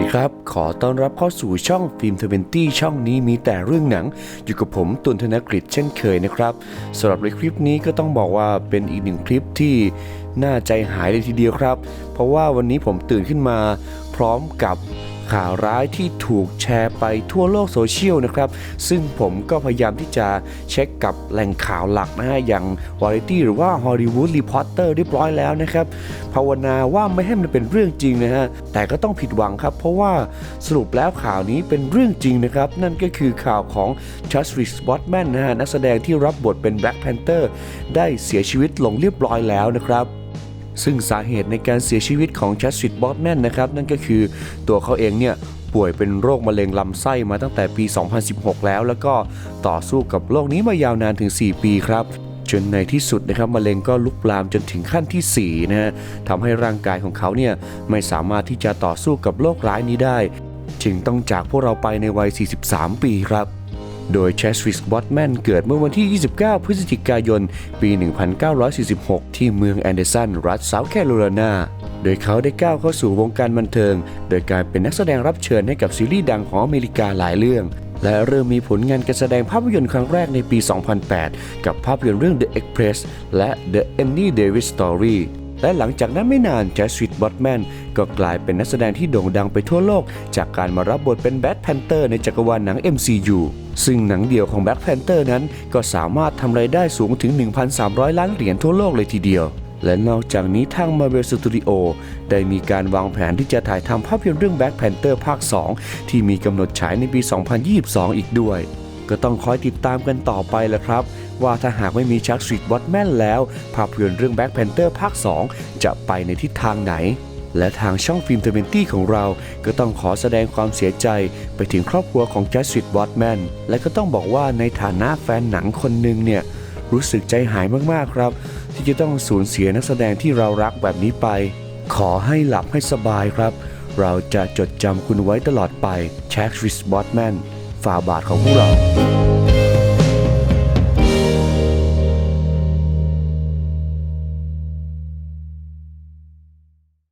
ดีครับ ขอต้อนรับเข้าสู่ช่องฟิล์มทเวนตี้ช่องนี้มีแต่เรื่องหนัง อยู่กับผมตุนธนกฤษเช่นเคยนะครับสำหรับในคลิปนี้ก็ต้องบอกว่าเป็นอีกหนึ่งคลิปที่น่าใจหายเลยทีเดียวครับ เพราะว่าวันนี้ผมตื่นขึ้นมาพร้อมกับ ข่าวร้ายที่ถูกแชร์ไปทั่วโลกโซเชียลนะครับ ซึ่งผมก็พยายามที่จะเช็คกับแหล่งข่าวหลักนะฮะอย่าง Variety หรือว่า Hollywood Reporter เรียบร้อยแล้วนะครับ ภาวนาว่าไม่ให้มันเป็นเรื่องจริงนะฮะ แต่ก็ต้องผิดหวังครับ เพราะว่าสรุปแล้วข่าวนี้เป็นเรื่องจริงนะครับ นั่นก็คือข่าวของ c h a s r i c s b o t m a n นะฮะนักแสดงที่รับบทเป็น Black Panther ได้เสียชีวิตลงเรียบร้อยแล้วนะครับ ซึ่งสาเหตุในการเสียชีวิตของ c h a s r i c b o t m a n นะครับ นั่นก็คือตัวเขาเองเนี่ยป่วยเป็นโรคมะเร็งลำไส้มาตั้งแต่ปี 2016 แล้ว แล้วก็ต่อสู้กับโรคนี้มายาวนานถึง 4 ปีครับ จนในที่สุดนะครับมะเร็งก็ลุกลามจนถึงขั้นที่4นะฮะทำให้ร่างกายของเขาเนี่ยไม่สามารถที่จะต่อสู้กับโรคร้ายนี้ได้ จึงต้องจากพวกเราไปในวัย 43 ปีครับ โดยเชสวิสบอตแมนเกิดเมื่อวันที่ 29 พฤศจิกายน ปี 1946 ที่เมืองแอนเดอร์สัน รัฐเซาท์แคโรไลนา โดยเขาได้ก้าวเข้าสู่วงการบันเทิง โดยการเป็นนักแสดงรับเชิญให้กับซีรีส์ดังของอเมริกาหลายเรื่อง และเริ่มมีผลงานการแสดงภาพยนตร์ครั้งแรกในปี 2008 กับภาพยนตร์เรื่อง The Express และ The Annie Davis Story และหลังจากนั้นไม่นานแจสวิตบอตแมน ก็กลายเป็นนักแสดงที่โด่งดังไปทั่วโลก จากการมารับบทเป็นแบทแพนเตอร์ในจักรวาลหนัง MCU ซึ่งหนังเดียวของแบ a แพนเตอร์นั้นก็สามารถทำรายได้สูงถึง 1,300 ล้านเหรียญทั่วโลกเลยทีเดียว และนอกจากนี้ทาง Marvel Studio ได้มีการวางแผนที่จะถ่ายทำภาพยนตร์เรื่อง Black Panther ภาค 2 ที่มีกำหนดฉายในปี 2022 อีกด้วยก็ต้องคอยติดตามกันต่อไปแหละครับ ว่าถ้าหากไม่มีชักสตรีทบอทแมนแล้ว ภาพยนตร์เรื่อง Black Panther ภาค 2 จะไปในทิศทางไหน และทางช่องฟิล์มเทเวนตี้ของเรา ก็ต้องขอแสดงความเสียใจไปถึงครอบครัวของแจสติดบอตแมน และก็ต้องบอกว่าในฐานะแฟนหนังคนหนึ่งเนี่ย รู้สึกใจหายมากๆครับ ที่จะต้องสูญเสียนักแสดงที่เรารักแบบนี้ไป ขอให้หลับให้สบายครับ เราจะจดจำคุณไว้ตลอดไปแช็คริสบอตแมนฝาบาทของพวกเรา